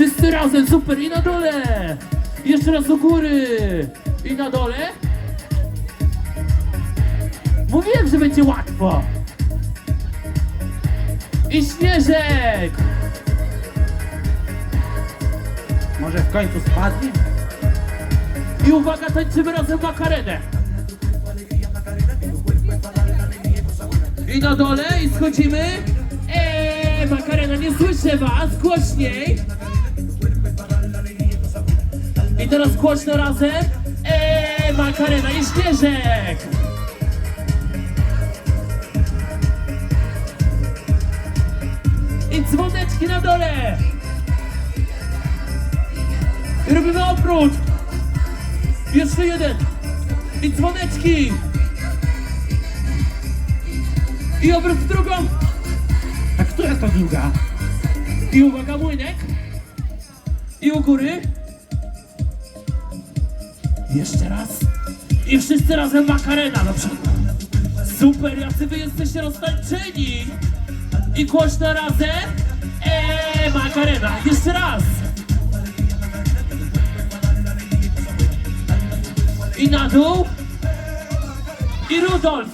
Wszyscy razem, super, i na dole! Jeszcze raz do góry! I na dole? Mówiłem, że będzie łatwo! I śnieżek! Może w końcu spadnie? I uwaga, tańczymy razem makarenę! I na dole, i schodzimy. Eee, makarena, nie słyszę was, głośniej. I teraz głośno razem. Eee, makarena i śnieżek. I dzwoneczki na dole. I robimy obrót. Jeszcze jeden. I dzwoneczki. I obrót w drugą. A która to druga? I uwaga, młynek. I u góry. Jeszcze raz. I wszyscy razem makarena do przodu. Super, jacy wy jesteście roztańczeni. I głośno razem. Eee, makarena. Jeszcze raz. I na dół. I Rudolf.